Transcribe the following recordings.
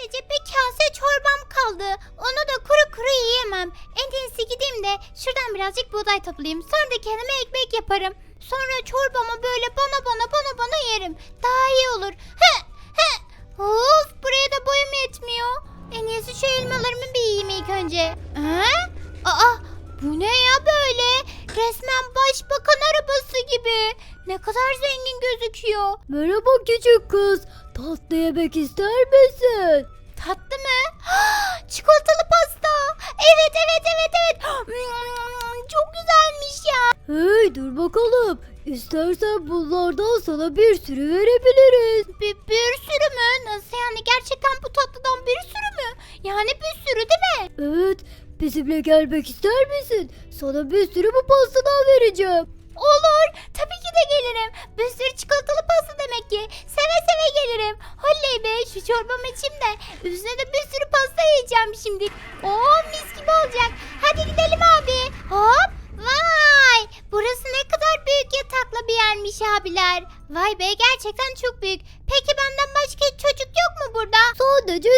Sadece bir kase çorbam kaldı. Onu da kuru kuru yiyemem. En iyisi gideyim de şuradan birazcık buğday toplayayım. Sonra da kendime ekmek yaparım. Sonra çorbamı böyle bana bana bana bana yerim. Daha iyi olur. He, he. Of buraya da boyum yetmiyor. En iyisi şu elmalarımı bir yiyeyim ilk önce. He? Aa bu ne ya böyle? Resmen başbakan arabası gibi. Ne kadar zengin gözüküyor. Merhaba küçük kız. Tatlı yemek ister misin? Tatlı mı? Çikolatalı pasta. Evet evet evet evet. Çok güzelmiş ya. Hey dur bakalım. İstersen bunlardan sana bir sürü verebiliriz. Bir, bir sürü mü? Nasıl yani? Gerçekten bu tatlıdan bir sürü mü? Yani bir sürü değil mi? Evet bizimle gelmek ister misin? Sana bir sürü bu pastadan vereceğim. Olur. Tabii ki de gelirim. Bir sürü çikolatalı pasta demek ki. Seve seve gelirim. Holley be şu çorbamı içeyim de. Üstüne de bir sürü pasta yiyeceğim şimdi. Oo mis gibi olacak. Hadi gidelim abi. Hop. Vay. Burası ne kadar büyük yataklı bir yermiş abiler. Vay be gerçekten çok büyük. Peki benden başka hiç çocuk yok mu burada? Sadece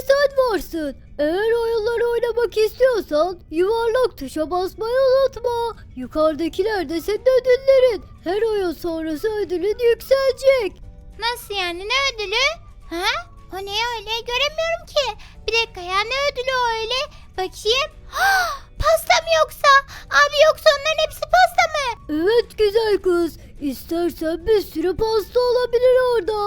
varsın. Eğer oyunları oynamak istiyorsan yuvarlak tuşa basmayı unutma. Yukarıdakiler de senin ödüllerin. Her oyun sonrası ödülün yükselecek. Nasıl yani ne ödülü? Ha? O ne öyle göremiyorum ki. Bir dakika ya ne ödülü o öyle? Bakayım. pasta mı yoksa? Abi yoksa onların hepsi pasta mı? Evet güzel kız. İstersen bir sürü pasta olabilir orada.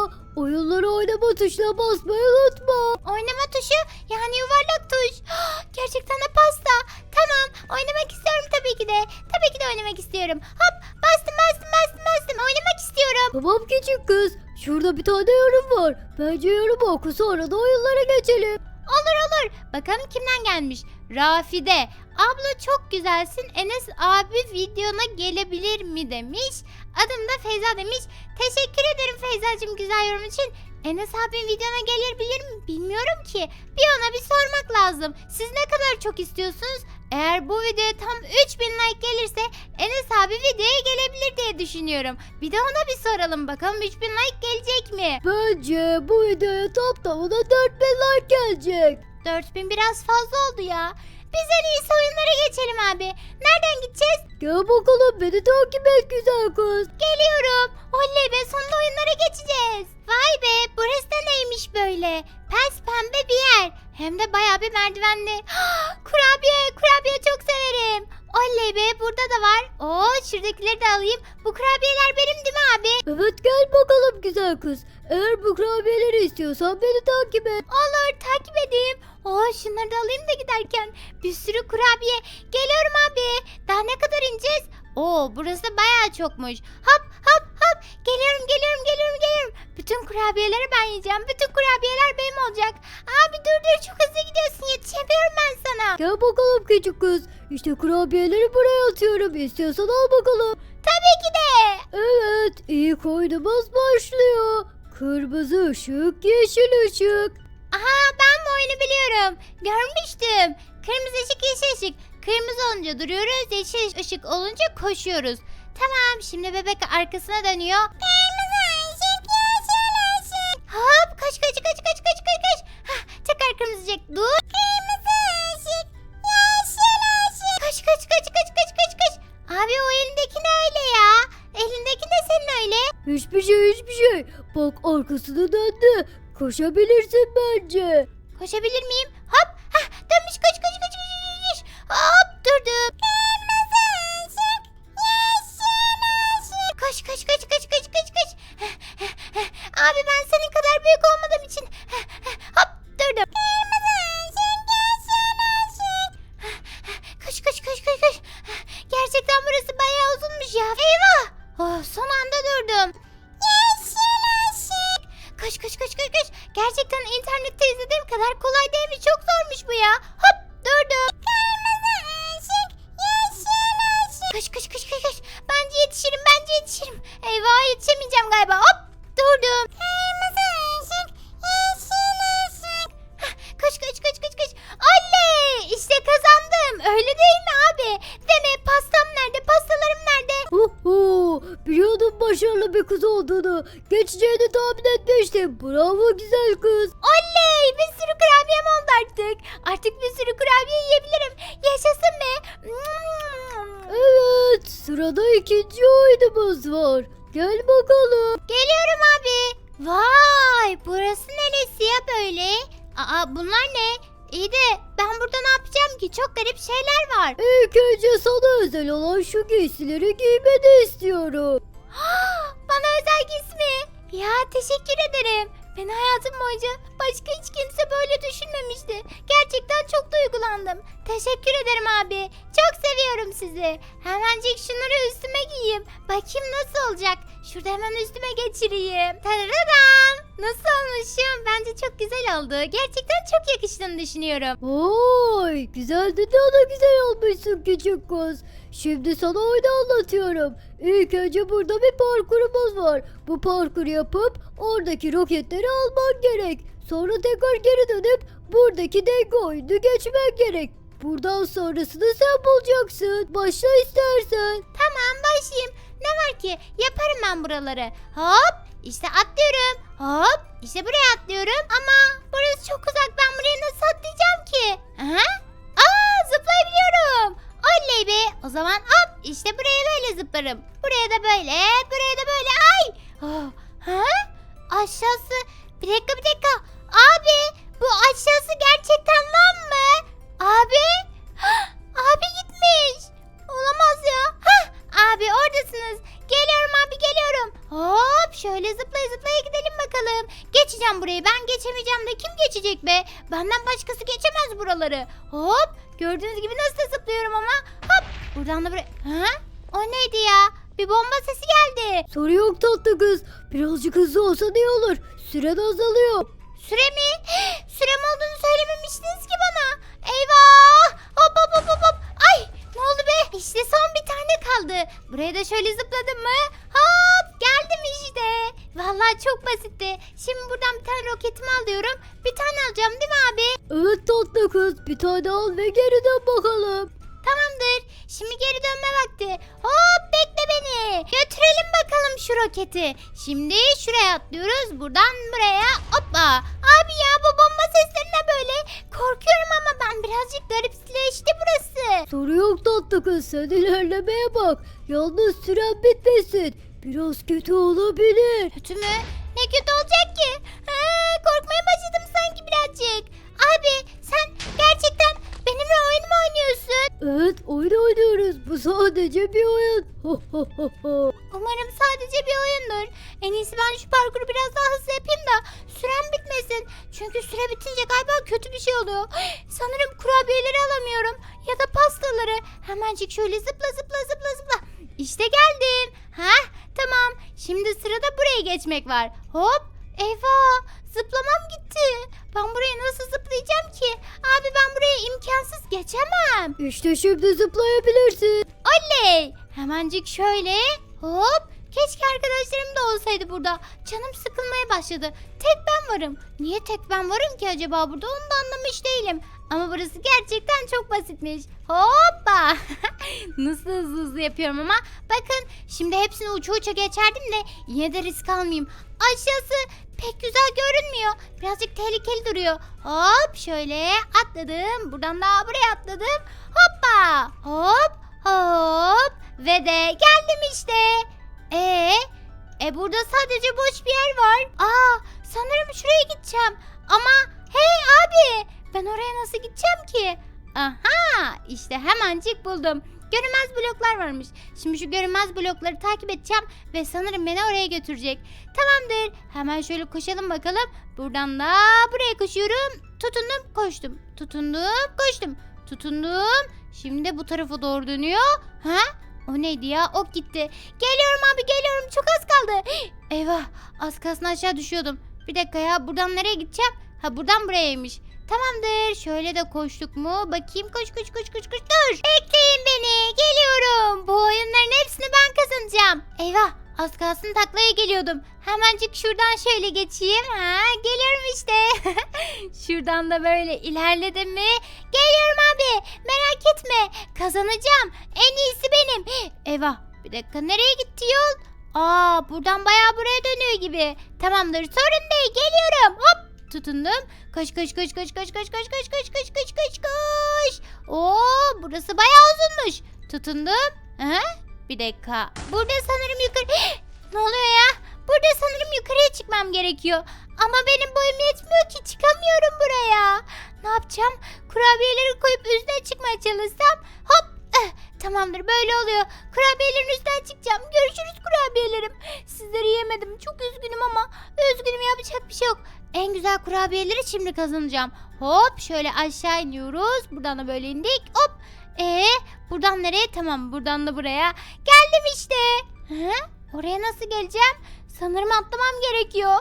Oyunları oynama tuşuna basmayı unutma. Oynama tuşu yani yuvarlak tuş. Gerçekten de pasta. Tamam oynamak istiyorum tabii ki de. Tabii ki de oynamak istiyorum. Hop bastım bastım bastım bastım oynamak istiyorum. Tamam küçük kız. Şurada bir tane yorum var. Bence yorumu oku sonra da oyunlara geçelim. Olur olur. Bakalım kimden gelmiş? Rafide. Abla çok güzelsin. Enes abi videona gelebilir mi demiş. Adım da Feyza demiş. Teşekkür ederim Feyzacığım güzel yorum için. Enes abim videona gelebilir mi bilmiyorum ki. Bir ona bir sormak lazım. Siz ne kadar çok istiyorsunuz? Eğer bu videoya tam 3000 like gelirse Enes abi videoya gelebilir diye düşünüyorum. Bir de ona bir soralım bakalım 3000 like gelecek mi? Bence bu videoya tamına 4000 like gelecek. 4000 biraz fazla oldu ya. Biz en iyisi oyunlara geçelim abi. Nereden gideceğiz? Gel bakalım beni takip et güzel kız. Geliyorum. Oley be sonunda oyunlara geçeceğiz. Vay be burası da neymiş böyle? Pes pembe bir yer. Hem de bayağı bir merdivenli. kurabiye kurabiye çok severim. Oley be burada da var. Oo şuradakileri de alayım. Bu kurabiyeler benim değil mi abi? Evet gel bakalım güzel kız. Eğer bu kurabiyeleri istiyorsan beni takip et. Olur takip edeyim. Oo şunları da alayım da giderken. Bir sürü kurabiye. Geliyorum abi. Daha ne kadar ineceğiz? Oo burası da bayağı çokmuş. Hop hop hop. Geliyorum geliyorum geliyorum geliyorum. Bütün kurabiyeleri ben yiyeceğim. Bütün kurabiyeler benim olacak. Abi dur dur çok hızlı gidiyorsun. Yetişemiyorum ben sana. Gel bakalım küçük kız. İşte kurabiyeleri buraya atıyorum. İstiyorsan al bakalım. Tabii ki de. Evet ilk oyunumuz başlıyor. Kırmızı ışık, yeşil ışık. Aha ben bu oyunu biliyorum. Görmüştüm. Kırmızı ışık yeşil ışık. Kırmızı olunca duruyoruz. Yeşil ışık olunca koşuyoruz. Tamam şimdi bebek arkasına dönüyor. Kırmızı ışık yeşil ışık. Hop kaç kaç kaç kaç kaç kaç kaç. Tekrar kırmızı ışık. Dur. Kırmızı ışık yeşil ışık. Kaç kaç kaç kaç kaç kaç kaç. Abi o elindeki ne öyle ya? Elindeki ne senin öyle? Hiçbir şey hiçbir şey. Bak arkasını döndü. Koşabilirsin bence. Koşabilir miyim? başarılı bir kız olduğunu, geçeceğini tahmin etmiştim. Bravo güzel kız. Oley bir sürü kurabiyem oldu artık. Artık bir sürü kurabiye yiyebilirim. Yaşasın be. Evet sırada ikinci oyunumuz var. Gel bakalım. Geliyorum abi. Vay burası neresi ya böyle? Aa bunlar ne? İyi de ben burada ne yapacağım ki? Çok garip şeyler var. İlk önce sana özel olan şu giysileri giymeni istiyorum. Bana özel giysi mi? Ya teşekkür ederim. Ben hayatım boyunca başka hiç kimse böyle düşünmemişti. Gerçekten çok duygulandım. Teşekkür ederim abi. Çok seviyorum sizi. Hemencik şunları üstüme giyeyim. Bakayım nasıl olacak. Şurada hemen üstüme geçireyim. Tararam. Nasıl olmuşum? Bence çok güzel oldu. Gerçekten çok yakıştığını düşünüyorum. Vay güzel de daha da güzel olmuşsun küçük kız. Şimdi sana oyunu anlatıyorum. İlk önce burada bir parkurumuz var. Bu parkuru yapıp oradaki roketleri alman gerek. Sonra tekrar geri dönüp buradaki denge oyunu geçmen gerek. Buradan sonrasını sen bulacaksın. Başla istersen. Tamam başlayayım. Ne var ki? Yaparım ben buraları. Hop işte atlıyorum. Hop işte buraya atlıyorum. Ama burası çok uzak. Ben buraya nasıl atlayacağım ki? Aha. Aa zıplayabiliyorum. Oley be. O zaman hop işte buraya böyle zıplarım. Buraya da böyle. Buraya da böyle. Ay. Oh. Ha? Aşağısı. Bir dakika bir dakika. Abi bu aşağısı gerçekten lan mı? Abi. Abi gitmiş. Olamaz ya. Hah, abi oradasınız. Geliyorum abi geliyorum. Hop şöyle zıplaya zıplaya gidelim bakalım. Geçeceğim burayı ben geçemeyeceğim de kim geçecek be? Benden başkası geçemez buraları. Hop gördüğünüz gibi nasıl da zıplıyorum ama. Hop buradan da buraya. Ha? O neydi ya? Bir bomba sesi geldi. Soru yok tatlı kız. Birazcık hızlı olsa iyi olur. Süren azalıyor. Süre mi? Sürem olduğunu söylememiştiniz ki bana. Eyvah! Hop hop hop hop hop. Oldu be? İşte son bir tane kaldı. Buraya da şöyle zıpladım mı? Hop geldim işte. Vallahi çok basitti. Şimdi buradan bir tane roketimi alıyorum. Bir tane alacağım değil mi abi? Evet tatlı kız bir tane al ve geri dön bakalım. Tamamdır. Şimdi geri dönme vakti. Hop bekle beni. Götürelim bakalım şu roketi. Şimdi şuraya atlıyoruz. Buradan buraya. Hoppa. Abi ya bu bomba sesleri ne böyle? Korkuyorum ama ben birazcık garipleşti burası. Soru yok tatlı kız sen ilerlemeye bak. Yalnız süren bitmesin. Biraz kötü olabilir. Kötü mü? Ne kötü olacak ki? Ha, korkmaya başladım sanki birazcık. Abi sen gerçekten benimle oyun mu oynuyorsun? Evet oyun oynuyoruz. Bu sadece bir oyun. Umarım sadece bir oyundur. En iyisi ben şu parkuru biraz daha hızlı yapayım da sürem bitmesin. Çünkü süre bitince galiba kötü bir şey oluyor. Sanırım kurabiyeleri alamıyorum. Ya da pastaları. Hemencik şöyle zıpla zıpla zıpla zıpla. İşte geldim. Ha tamam. Şimdi sırada buraya geçmek var. Hop. Eyvah. Zıplamam gitti. Ben buraya nasıl zıplayacağım ki? Abi ben buraya imkansız geçemem. İşte şimdi zıplayabilirsin. Oley! Hemencik şöyle hop. Keşke arkadaşlarım da olsaydı burada. Canım sıkılmaya başladı. Tek ben varım. Niye tek ben varım ki acaba burada onu da anlamış değilim. Ama burası gerçekten çok basitmiş. Hoppa! Nasıl hızlı hızlı yapıyorum ama. Bakın şimdi hepsini uça uça geçerdim de yine de risk almayayım. Aşağısı pek güzel görünmüyor. Birazcık tehlikeli duruyor. Hop şöyle atladım. Buradan daha buraya atladım. Hoppa! Hop hop ve de geldim işte. E e burada sadece boş bir yer var. Aa sanırım şuraya gideceğim. Ama hey abi ben oraya nasıl gideceğim ki? Aha işte hemencik buldum. Görünmez bloklar varmış. Şimdi şu görünmez blokları takip edeceğim ve sanırım beni oraya götürecek. Tamamdır. Hemen şöyle koşalım bakalım. Buradan da buraya koşuyorum. Tutundum, koştum. Tutundum, koştum. Tutundum. Şimdi bu tarafa doğru dönüyor. Ha? O neydi ya? Ok gitti. Geliyorum abi geliyorum. Çok az kaldı. Eyvah. Az kalsın aşağı düşüyordum. Bir dakika ya. Buradan nereye gideceğim? Ha buradan burayaymış. Tamamdır. Şöyle de koştuk mu? Bakayım. Koş koş koş koş koş. Dur. Bekleyin beni. Geliyorum. Bu oyunların hepsini ben kazanacağım. Eyvah. Az kalsın taklaya geliyordum. Hemencik şuradan şöyle geçeyim. Ha, geliyorum işte. şuradan da böyle ilerledim mi? Geliyorum abi. Merak etme. Kazanacağım. En iyisi benim. Eyvah. Bir dakika nereye gitti yol? Aa buradan bayağı buraya dönüyor gibi. Tamamdır sorun değil geliyorum. Hop tutundum. Koş koş koş koş koş koş koş koş koş koş koş koş koş. Oo burası bayağı uzunmuş. Tutundum. Aha, Bir dakika. Burada sanırım yukarı... ne oluyor ya? Burada sanırım yukarıya çıkmam gerekiyor. Ama benim boyum yetmiyor ki çıkamıyorum buraya. Ne yapacağım? Kurabiyeleri koyup üstüne çıkmaya çalışsam hop eh, tamamdır böyle oluyor. Kurabiyelerin üstünden çıkacağım. Görüşürüz kurabiyelerim. Sizleri yemedim. Çok üzgünüm ama üzgünüm yapacak bir şey yok. En güzel kurabiyeleri şimdi kazanacağım. Hop şöyle aşağı iniyoruz. Buradan da böyle indik. Hop. Ee, buradan nereye? Tamam buradan da buraya. Geldim işte. Hı? Oraya nasıl geleceğim? Sanırım atlamam gerekiyor.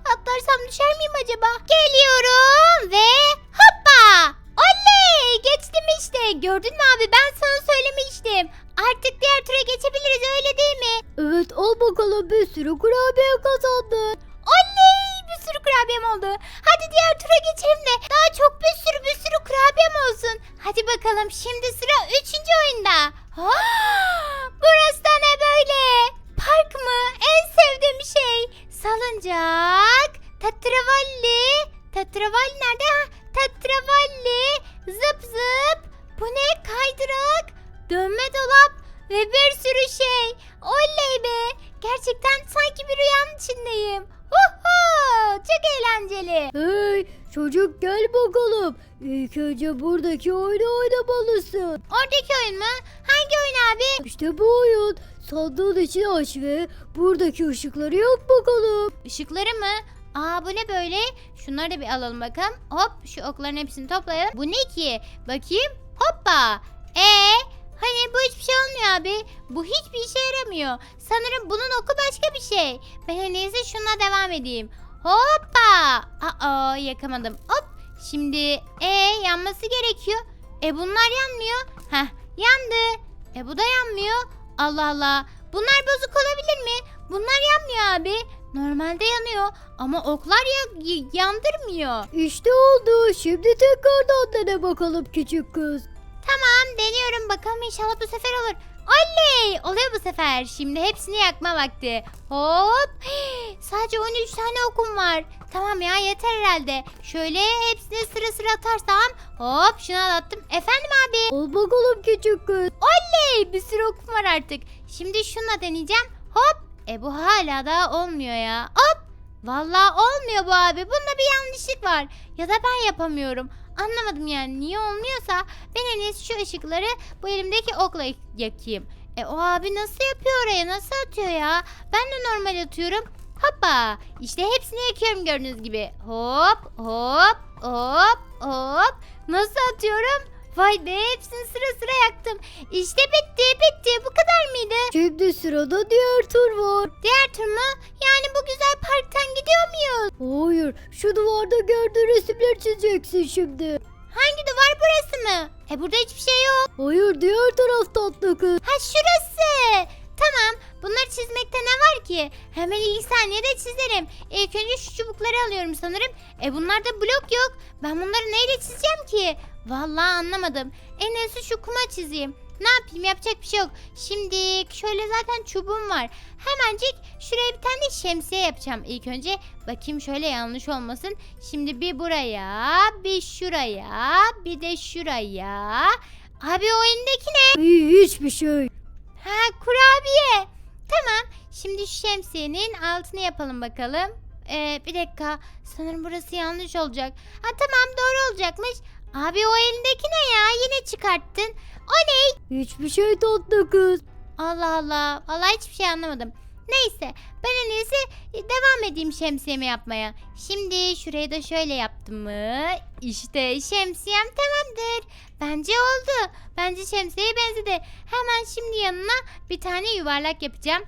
Atlarsam düşer miyim acaba? Geliyorum ve hoppa! Oley! Geçtim işte. Gördün mü abi ben sana söylemiştim. Artık diğer tura geçebiliriz öyle değil mi? Evet al bakalım bir sürü kurabiye kazandın. Oley! Bir sürü kurabiyem oldu. Hadi diğer tura geçelim de daha çok bir sürü bir sürü kurabiyem olsun. Hadi bakalım şimdi sıra 3. oyunda. Burası da ne böyle? Park mı? En sevdiğim şey. Salıncak. Tatravalli. Tatravalli nerede? Ha, tatravalli. Zıp zıp. Bu ne? Kaydırak. Dönme dolap. Ve bir sürü şey. Oley be. Gerçekten sanki bir rüyanın içindeyim. Uhu, çok eğlenceli. Hey çocuk gel bakalım. İlk önce buradaki oyunu oynamalısın. Oradaki oyun mu? Hangi oyun abi? İşte bu oyun. Sandığın içini aç ve buradaki ışıkları yak bakalım. Işıkları mı? Aa bu ne böyle? Şunları da bir alalım bakalım. Hop şu okların hepsini toplayalım. Bu ne ki? Bakayım. Hoppa. Ee, hani bu hiçbir şey olmuyor abi. Bu hiçbir işe yaramıyor. Sanırım bunun oku başka bir şey. Ben en iyisi şuna devam edeyim. Hoppa. Aa yakamadım. Hop. Şimdi e yanması gerekiyor. E bunlar yanmıyor. Heh yandı. E bu da yanmıyor. Allah Allah. Bunlar bozuk olabilir mi? Bunlar yanmıyor abi. Normalde yanıyor ama oklar ya- yandırmıyor. İşte oldu. Şimdi tekrardan dene bakalım küçük kız. Tamam deniyorum bakalım inşallah bu sefer olur. Oley! Oluyor bu sefer. Şimdi hepsini yakma vakti. Hop! Sadece 13 tane okum var. Tamam ya yeter herhalde. Şöyle hepsini sıra sıra atarsam hop şunu attım. Efendim abi? Al bakalım küçük kız. Oley! Bir sürü okum var artık. Şimdi şununla deneyeceğim. Hop! E bu hala da olmuyor ya. Hop! Vallahi olmuyor bu abi. Bunda bir yanlışlık var. Ya da ben yapamıyorum. Anlamadım yani niye olmuyorsa ben en iyisi şu ışıkları bu elimdeki okla yakayım. E o abi nasıl yapıyor oraya nasıl atıyor ya? Ben de normal atıyorum. Hoppa işte hepsini yakıyorum gördüğünüz gibi. Hop hop hop hop. Nasıl atıyorum? Vay be hepsini sıra sıra yaktım. İşte bitti bitti bu kadar mıydı? Şimdi sırada diğer tur var. Diğer tur mu? Yani bu güzel parktan gidiyor muyuz? Hayır şu duvarda gördüğün resimler çizeceksin şimdi. Hangi duvar burası mı? E burada hiçbir şey yok. Hayır diğer tarafta atla kız. Ha şurası. Tamam. Bunları çizmekte ne var ki? Hemen ilk saniyede çizerim. İlk önce şu çubukları alıyorum sanırım. E bunlarda blok yok. Ben bunları neyle çizeceğim ki? Vallahi anlamadım. En iyisi şu kuma çizeyim. Ne yapayım yapacak bir şey yok. Şimdi şöyle zaten çubuğum var. Hemencik şuraya bir tane şemsiye yapacağım ilk önce. Bakayım şöyle yanlış olmasın. Şimdi bir buraya, bir şuraya, bir de şuraya. Abi o elindeki ne? Hiçbir şey. Ha kurabiye. Tamam. Şimdi şu şemsiyenin altını yapalım bakalım. Ee, bir dakika. Sanırım burası yanlış olacak. Ha tamam doğru olacakmış. Abi o elindeki ne ya? Yine çıkarttın. O ne? Hiçbir şey tatlı kız. Allah Allah. Vallahi hiçbir şey anlamadım. Neyse ben en iyisi devam edeyim şemsiyemi yapmaya. Şimdi şurayı da şöyle yaptım mı? İşte şemsiyem tamamdır. Bence oldu. Bence şemsiyeye benzedi. Hemen şimdi yanına bir tane yuvarlak yapacağım.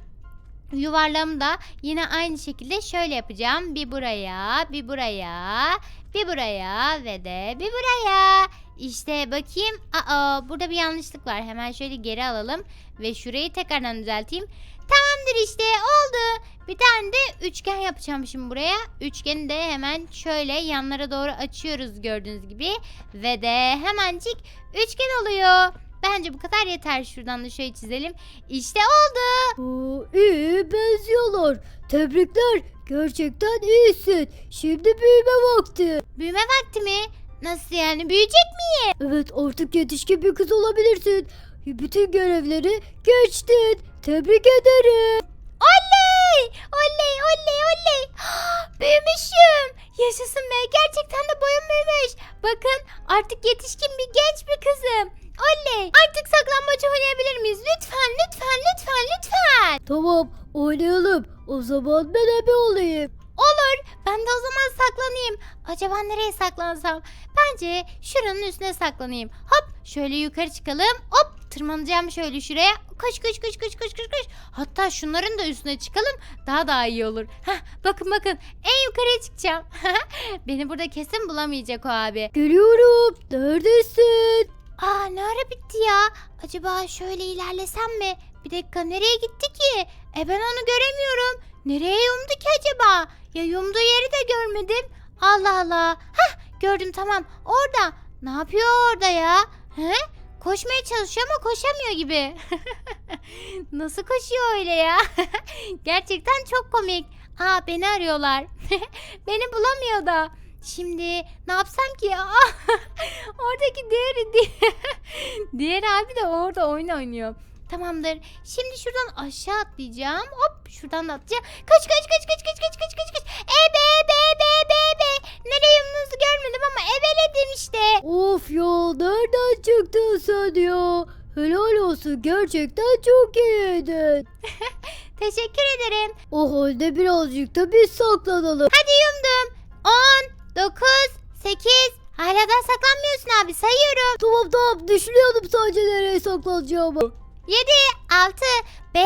Yuvarlağımı da yine aynı şekilde şöyle yapacağım. Bir buraya, bir buraya, bir buraya ve de bir buraya. İşte bakayım. Aa, burada bir yanlışlık var. Hemen şöyle geri alalım ve şurayı tekrardan düzelteyim. Tamamdır işte oldu. Bir tane de üçgen yapacağım şimdi buraya. Üçgeni de hemen şöyle yanlara doğru açıyoruz gördüğünüz gibi. Ve de hemencik üçgen oluyor. Bence bu kadar yeter. Şuradan da şöyle çizelim. İşte oldu. Oo, iyi benziyorlar. Tebrikler. Gerçekten iyisin. Şimdi büyüme vakti. Büyüme vakti mi? Nasıl yani? Büyüyecek miyim? Evet artık yetişkin bir kız olabilirsin. Bütün görevleri geçtin. Tebrik ederim. Oley! Oley oley oley! Büyümüşüm. Yaşasın be gerçekten de boyum büyümüş. Bakın artık yetişkin bir genç bir kızım. Oley! Artık saklambaç oynayabilir miyiz? Lütfen lütfen lütfen lütfen. Tamam oynayalım. O zaman ben ebe olayım. Olur. Ben de o zaman saklanayım. Acaba nereye saklansam? Bence şuranın üstüne saklanayım. Hop şöyle yukarı çıkalım. Hop tırmanacağım şöyle şuraya. Koş koş koş koş koş koş koş. Hatta şunların da üstüne çıkalım. Daha daha iyi olur. Heh, bakın bakın en yukarıya çıkacağım. Beni burada kesin bulamayacak o abi. Geliyorum. Neredesin? Aa ne ara bitti ya? Acaba şöyle ilerlesem mi? Bir dakika nereye gitti ki? E ben onu göremiyorum. Nereye yumdu ki acaba? Ya yumduğu yeri de görmedim. Allah Allah. Hah gördüm tamam. Orada. Ne yapıyor orada ya? He? Koşmaya çalışıyor ama koşamıyor gibi. Nasıl koşuyor öyle ya? Gerçekten çok komik. Aa beni arıyorlar. beni bulamıyor da. Şimdi ne yapsam ki ya? Oradaki diğeri diğer, diğer abi de orada oyun oynuyor. Tamamdır. Şimdi şuradan aşağı atlayacağım. Hop şuradan da atlayacağım. Kaç kaç kaç kaç kaç kaç kaç kaç kaç. Ebe ebe ebe ebe ebe. Nereye yumduğunuzu görmedim ama ebeledim işte. Of ya nereden çıktın sen ya? Helal olsun gerçekten çok iyiydin. Teşekkür ederim. O halde birazcık da biz saklanalım. Hadi yumdum. 10, 9, 8. Hala da saklanmıyorsun abi sayıyorum. Tamam tamam düşünüyordum sadece nereye saklanacağımı. 7, 6, 5,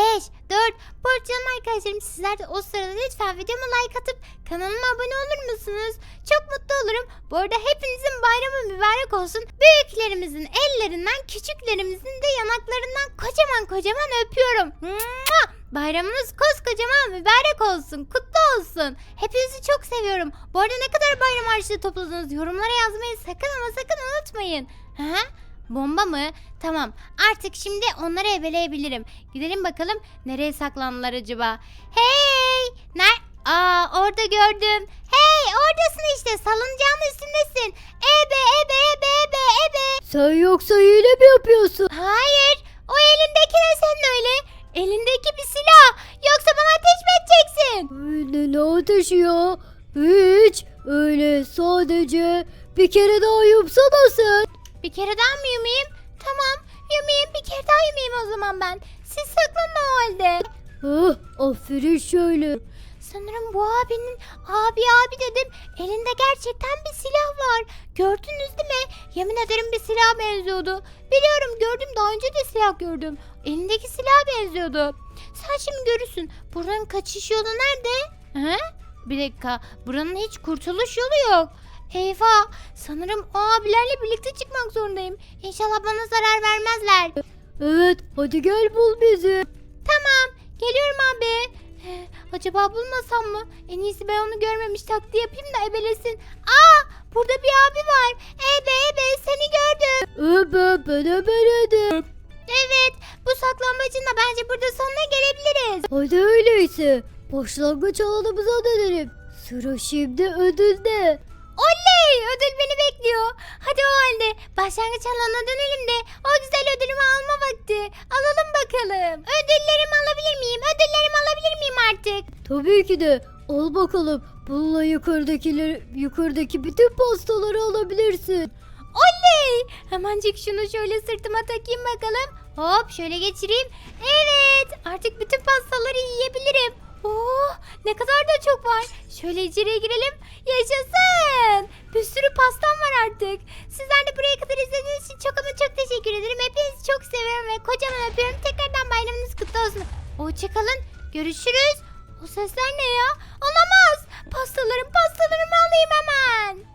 4. Bu arada canım arkadaşlarım sizler de o sırada lütfen videoma like atıp kanalıma abone olur musunuz? Çok mutlu olurum. Bu arada hepinizin bayramı mübarek olsun. Büyüklerimizin ellerinden, küçüklerimizin de yanaklarından kocaman kocaman öpüyorum. Mua! Bayramınız koskocaman mübarek olsun, kutlu olsun. Hepinizi çok seviyorum. Bu arada ne kadar bayram harçlığı topladınız yorumlara yazmayı sakın ama sakın unutmayın. Hı? Bomba mı? Tamam. Artık şimdi onları ebeleyebilirim. Gidelim bakalım nereye saklandılar acaba? Hey! Ner? Aa orada gördüm. Hey oradasın işte salıncağın üstündesin. Ebe ebe ebe ebe ebe. Sen yoksa hile mi yapıyorsun? Hayır o elindeki ne senin öyle? Elindeki bir silah. Yoksa bana ateş mi edeceksin? Ne, ne ateşi ya? Hiç. Öyle sadece bir kere daha yumsana sen. Bir kere daha mı yumayım? Tamam yumayım bir kere daha yumayım o zaman ben. Siz saklanın o halde. Ah, aferin şöyle. Sanırım bu abinin abi abi dedim. Elinde gerçekten bir silah var. Gördünüz değil mi? Yemin ederim bir silah benziyordu. Biliyorum gördüm daha önce de silah gördüm. Elindeki silah benziyordu. Sen şimdi görürsün. Buranın kaçış yolu nerede? He? Bir dakika. Buranın hiç kurtuluş yolu yok. Eyvah. Sanırım o abilerle birlikte çıkmak zorundayım. İnşallah bana zarar vermezler. Evet hadi gel bul bizi. Tamam. Geliyorum abi. Ee, acaba bulmasam mı? En iyisi ben onu görmemiş taklidi yapayım da ebelesin. Aa! Burada bir abi var. Ebe ebe seni gördüm. Ebe ben ebeledim. Evet. Bu saklambacın da bence burada sonuna gelebiliriz. Hadi öyleyse. Başlangıç alanımıza dönelim. Sıra şimdi ödülde. Oley! Ödül beni bekliyor. Hadi o halde başlangıç alanına dönelim de o güzel ödülümü alma vakti. Alalım bakalım. Ödüllerimi alabilir miyim? Ödüllerimi alabilir miyim artık? Tabii ki de. Al bakalım. Bununla yukarıdakileri, yukarıdaki bütün pastaları alabilirsin. Oley! Hemencik şunu şöyle sırtıma takayım bakalım. Hop şöyle geçireyim. Evet artık bütün pastaları yiyebilirim. Oh ne kadar da çok var. Şöyle içeriye girelim. Yaşasın. Bir sürü pastam var artık. Sizler de buraya kadar izlediğiniz için çok ama çok teşekkür ederim. Hepinizi çok seviyorum ve kocaman öpüyorum. Tekrardan bayramınız kutlu olsun. Hoşçakalın. Görüşürüz. O sesler ne ya? Olamaz. Pastalarım pastalarımı alayım hemen.